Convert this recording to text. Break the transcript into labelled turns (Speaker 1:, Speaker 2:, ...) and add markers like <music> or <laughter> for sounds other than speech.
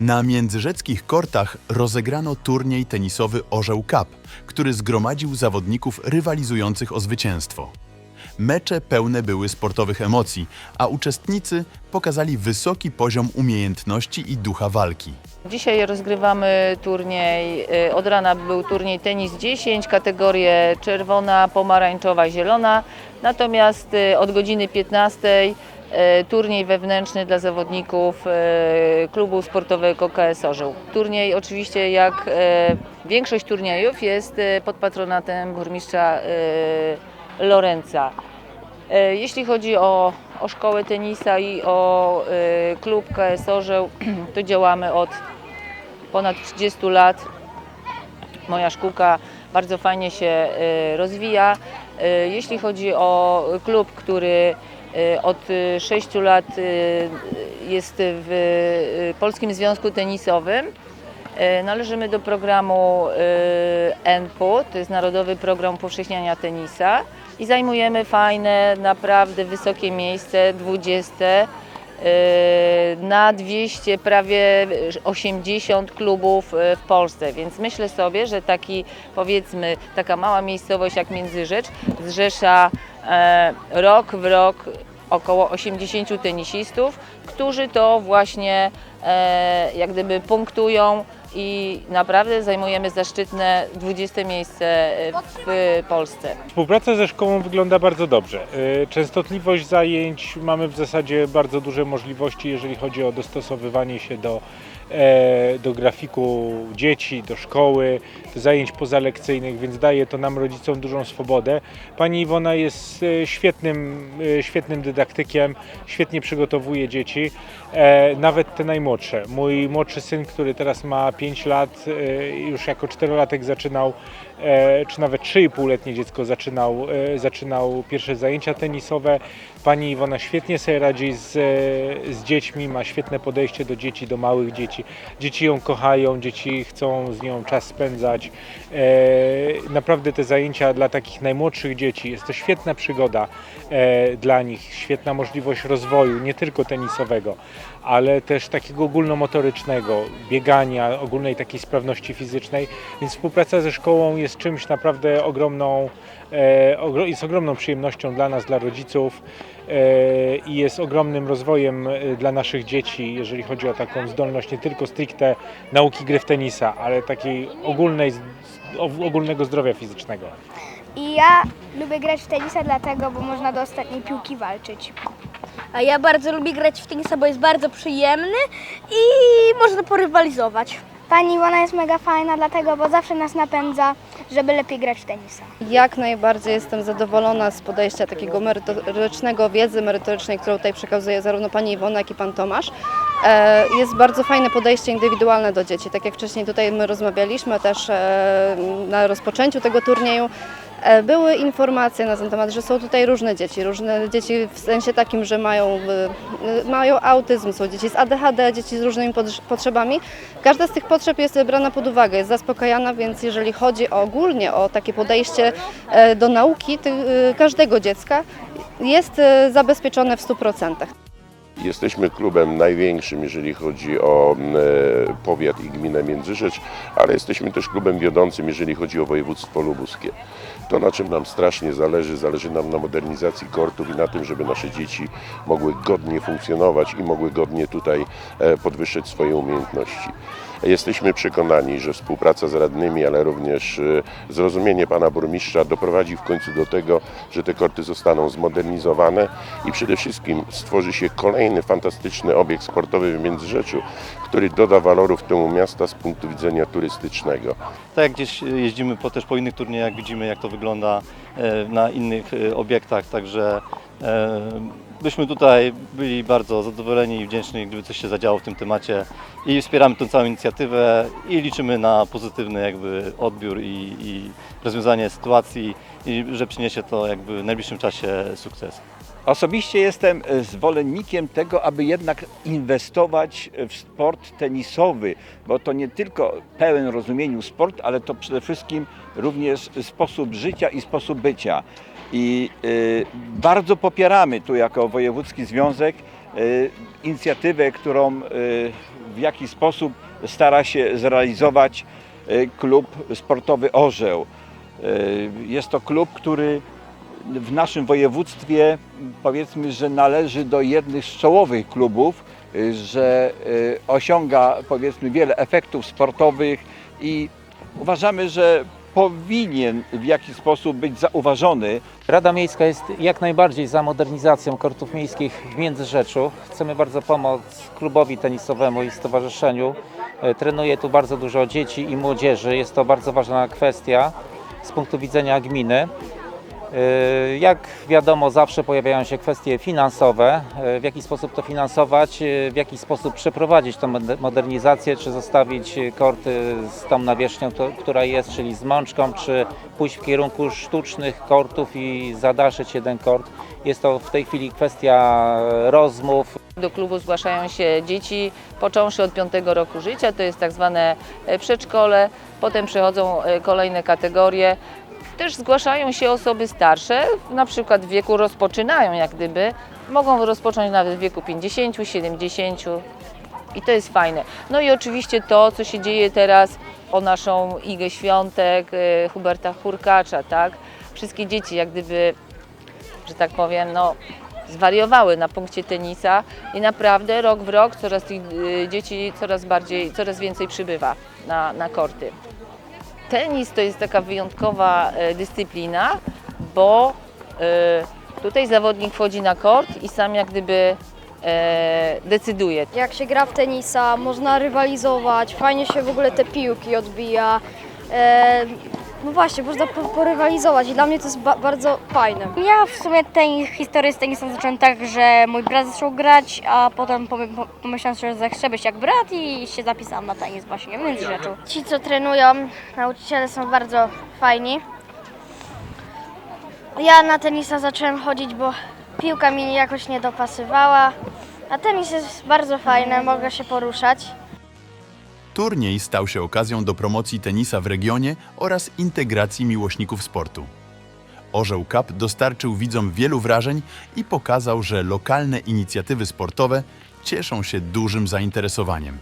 Speaker 1: Na międzyrzeckich kortach rozegrano turniej tenisowy Orzeł Cup, który zgromadził zawodników rywalizujących o zwycięstwo. Mecze pełne były sportowych emocji, a uczestnicy pokazali wysoki poziom umiejętności i ducha walki.
Speaker 2: Dzisiaj rozgrywamy turniej, y, od rana był turniej tenis 10, kategorie czerwona, pomarańczowa, zielona. Natomiast y, od godziny 15 y, turniej wewnętrzny dla zawodników klubu sportowego KS Orzeł. Turniej oczywiście jak większość turniejów jest pod patronatem burmistrza Lorenza. E, Jeśli chodzi o, o szkołę tenisa i o e, klub KS Orzeł, <clears throat> to działamy od ponad 30 lat. Moja szkółka bardzo fajnie się e, rozwija. Jeśli chodzi o klub, który od 6 lat jest w Polskim Związku Tenisowym, Należymy do programu e, NPU, to jest Narodowy Program Upowszechniania Tenisa i zajmujemy fajne, naprawdę wysokie miejsce, 20 e, na 200, prawie 80 klubów e, w Polsce, więc myślę sobie, że taki powiedzmy taka mała miejscowość jak Międzyrzecz zrzesza e, rok w rok około 80 tenisistów, którzy to właśnie jak gdyby punktują i naprawdę zajmujemy zaszczytne 20 miejsce e, w Polsce.
Speaker 3: Współpraca ze szkołą wygląda bardzo dobrze. Y, Częstotliwość zajęć mamy w zasadzie bardzo duże możliwości, jeżeli chodzi o dostosowywanie się do, e, do grafiku dzieci, do szkoły, do zajęć pozalekcyjnych, więc daje to nam rodzicom dużą swobodę. Pani Iwona jest e, świetnym, e, świetnym dydaktykiem, świetnie przygotowuje dzieci, e, nawet te najmłodsze. Mój młodszy syn, który teraz ma 5 lat, e, już jako czterolatek zaczynał e, czy nawet 3,5-letnie dziecko zaczynał, e, zaczynał pierwsze zajęcia tenisowe. Pani Iwona świetnie sobie radzi z, e, z dziećmi, ma świetne podejście do dzieci, do małych dzieci. Dzieci ją kochają, dzieci chcą z nią czas spędzać. E, Naprawdę te zajęcia dla takich najmłodszych dzieci jest to świetna przygoda e, dla nich, świetna możliwość rozwoju, nie tylko tenisowego, ale też takiego ogólnomotorycznego, biegania, ogólnej takiej sprawności fizycznej. Więc współpraca ze szkołą jest czymś naprawdę ogromną, e, jest ogromną przyjemnością dla nas, dla rodziców e, i jest ogromnym rozwojem e, dla naszych dzieci, jeżeli chodzi o taką zdolność nie tylko stricte nauki gry w tenisa, ale takiej ogólnej, ogólnego zdrowia fizycznego.
Speaker 4: I ja lubię grać w tenisa dlatego, bo można do ostatniej piłki walczyć.
Speaker 5: A ja bardzo lubię grać w tenisa, bo jest bardzo przyjemny i można porywalizować.
Speaker 4: Pani Iwona jest mega fajna dlatego, bo zawsze nas napędza, żeby lepiej grać w tenisa.
Speaker 6: Jak najbardziej jestem zadowolona z podejścia takiego merytorycznego, wiedzy merytorycznej, którą tutaj przekazuje zarówno pani Iwona, jak i pan Tomasz. E, Jest bardzo fajne podejście indywidualne do dzieci. Tak jak wcześniej tutaj my rozmawialiśmy też e, na rozpoczęciu tego turnieju, były informacje na ten temat, że są tutaj różne dzieci. Różne dzieci w sensie takim, że mają, e, mają autyzm, są dzieci z ADHD, dzieci z różnymi potrzebami. Każda z tych potrzeb jest brana pod uwagę, jest zaspokajana, więc jeżeli chodzi ogólnie o takie podejście e, do nauki e, każdego dziecka, jest e, zabezpieczone w 100%.
Speaker 7: Jesteśmy klubem największym, jeżeli chodzi o e, powiat i gminę Międzyrzecz, ale jesteśmy też klubem wiodącym, jeżeli chodzi o województwo lubuskie. To, na czym nam strasznie zależy, zależy nam na modernizacji kortów i na tym, żeby nasze dzieci mogły godnie funkcjonować i mogły godnie tutaj e, podwyższyć swoje umiejętności. Jesteśmy przekonani, że współpraca z radnymi, ale również e, zrozumienie pana burmistrza doprowadzi w końcu do tego, że te korty zostaną zmodernizowane i przede wszystkim stworzy się kolejny fantastyczny obiekt sportowy w Międzyrzeczu, który doda walorów temu miasta z punktu widzenia turystycznego.
Speaker 8: Tak jak gdzieś jeździmy po, też po innych turniejach, widzimy jak to wygląda e, na innych e, obiektach, także e, byśmy tutaj byli bardzo zadowoleni i wdzięczni, gdyby coś się zadziało w tym temacie i wspieramy tę całą inicjatywę i liczymy na pozytywny jakby odbiór i, i rozwiązanie sytuacji i że przyniesie to jakby w najbliższym czasie sukces.
Speaker 9: Osobiście jestem zwolennikiem tego, aby jednak inwestować w sport tenisowy, bo to nie tylko pełen rozumieniu sport, ale to przede wszystkim również sposób życia i sposób bycia. I y, bardzo popieramy tu jako Wojewódzki Związek y, inicjatywę, którą y, w jakiś sposób stara się zrealizować klub sportowy Orzeł. Jest to klub, który w naszym województwie powiedzmy, że należy do jednych z czołowych klubów, że osiąga powiedzmy wiele efektów sportowych i uważamy, że powinien w jakiś sposób być zauważony.
Speaker 10: Rada Miejska jest jak najbardziej za modernizacją kortów miejskich w Międzyrzeczu. Chcemy bardzo pomóc klubowi tenisowemu i stowarzyszeniu. E, Trenuje tu bardzo dużo dzieci i młodzieży. Jest to bardzo ważna kwestia z punktu widzenia gminy. E, Jak wiadomo, zawsze pojawiają się kwestie finansowe. E, W jaki sposób to finansować, e, w jaki sposób przeprowadzić mode- modernizację, czy zostawić e, korty z tą nawierzchnią, która jest, czyli z mączką, czy pójść w kierunku sztucznych kortów i zadaszyć jeden kort. Jest to w tej chwili kwestia rozmów,
Speaker 2: Do klubu zgłaszają się dzieci począwszy od 5 roku życia, to jest tak zwane e, przedszkole, potem przychodzą e, kolejne kategorie. Też zgłaszają się osoby starsze, na przykład w wieku rozpoczynają jak gdyby, mogą rozpocząć nawet w wieku 50, 70 i to jest fajne. No i oczywiście to, co się dzieje teraz o naszą Igę Świątek, e, Huberta Hurkacza, tak? Wszystkie dzieci jak gdyby, że tak powiem, no zwariowały na punkcie tenisa i naprawdę rok w rok coraz tych y, dzieci coraz bardziej, coraz więcej przybywa na, na korty. Tenis to jest taka wyjątkowa e, dyscyplina, bo e, tutaj zawodnik wchodzi na kort i sam jak gdyby e, decyduje.
Speaker 11: Jak się gra w tenisa, można rywalizować, fajnie się w ogóle te piłki odbija. No właśnie, można po- porywalizować i dla mnie to jest ba- bardzo fajne.
Speaker 4: Ja w sumie tej historię z tenisem zacząłem tak, że mój brat zaczął grać, a potem pomy- po- pomyślałam, że chcę być jak brat i się zapisałam na tenis właśnie w Międzyrzeczu.
Speaker 5: Ci, co trenują, nauczyciele są bardzo fajni. Ja na tenisa zacząłem chodzić, bo piłka mi jakoś nie dopasywała. A tenis jest bardzo fajny, mogę się poruszać.
Speaker 1: Turniej stał się okazją do promocji tenisa w regionie oraz integracji miłośników sportu. Orzeł Cup dostarczył widzom wielu wrażeń i pokazał, że lokalne inicjatywy sportowe cieszą się dużym zainteresowaniem.